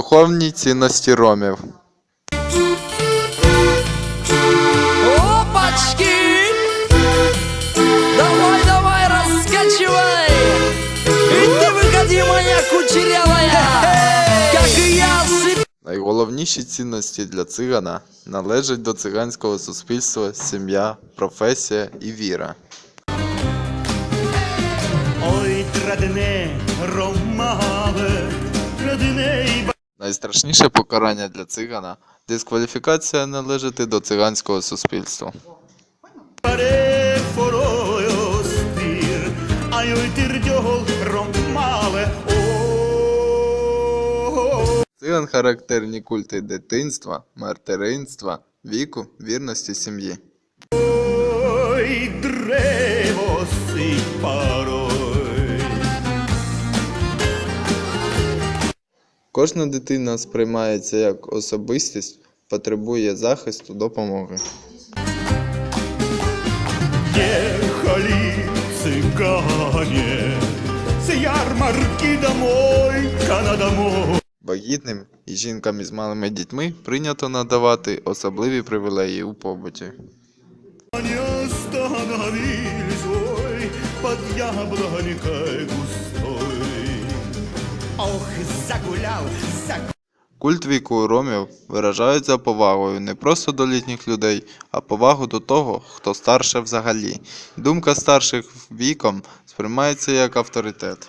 Духовні цінності ромів. Опачки! Давай, давай, раскачивай! И ты выходи, моя кучерявая! Как и я сып... Найголовніші цінності для цигана належать до циганського суспільства сім'я, професія і віра. Ой, традне ромаве, традне й Найстрашніше покарання для цигана дискваліфікація належати до циганського суспільства. Циган характерні культи дитинства, материнства, віку, вірності сім'ї. Ой, древо Кожна дитина сприймається як особистість, потребує захисту, допомоги. Ехали цыгане с ярмарки домой, на домой. Вагітним і жінкам із малими дітьми прийнято надавати особливі привілеї у побуті. Они остановились, ой, под яблонькой густой. Ох, загулял, загулял. Культ віку ромів виражається повагою не просто до літніх людей, а повагу до того, хто старше взагалі. Думка старших віком сприймається як авторитет.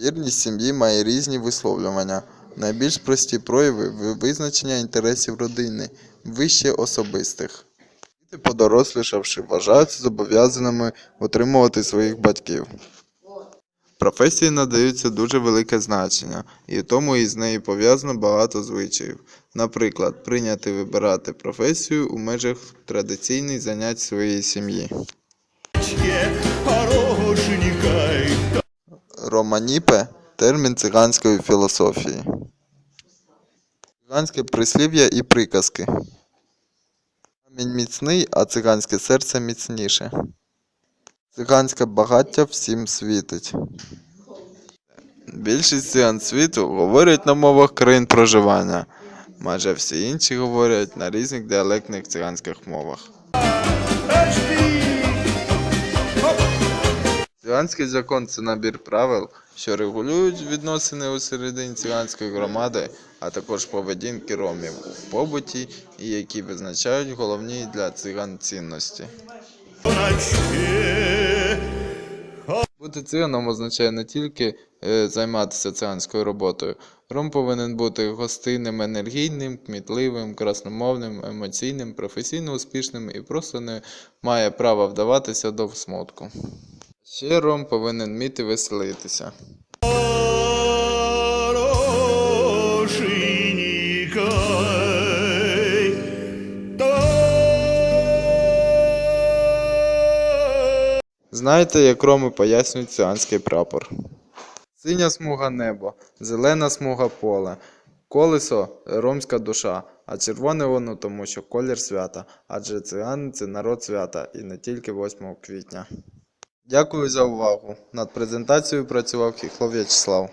Вірність сім'ї має різні висловлювання. Найбільш прості прояви визначення інтересів родини, вище особистих. Діти, подорослішавши, вважаються зобов'язаними утримувати своїх батьків. Професії надаються дуже велике значення, і тому із нею пов'язано багато звичаїв. Наприклад, прийняти вибирати професію у межах традиційних занять своєї сім'ї. Романіпе термін циганської філософії. Циганське прислів'я і приказки. Камінь міцний, а циганське серце міцніше. Циганське багаття всім світить. Більшість циган світу говорять на мовах країн проживання. Майже всі інші говорять на різних діалектних циганських мовах. Циганський закон це набір правил, що регулюють відносини у середині циганської громади, а також поведінки ромів у побуті і які визначають головні для циган цінності. Бути циганом означає не тільки е, займатися циганською роботою. Ром повинен бути гостинним, енергійним, кмітливим, красномовним, емоційним, професійно успішним і просто не має права вдаватися до смутку. Ще ром повинен вміти веселитися. Знаєте, як роми пояснюють циганський прапор? Синя смуга небо, зелена смуга поле, колесо ромська душа, а червоне воно тому, що колір свята, адже цигани це народ свята і не тільки 8 квітня. Дякую за увагу. Над презентацією працював Хіхлов В'ячеслав.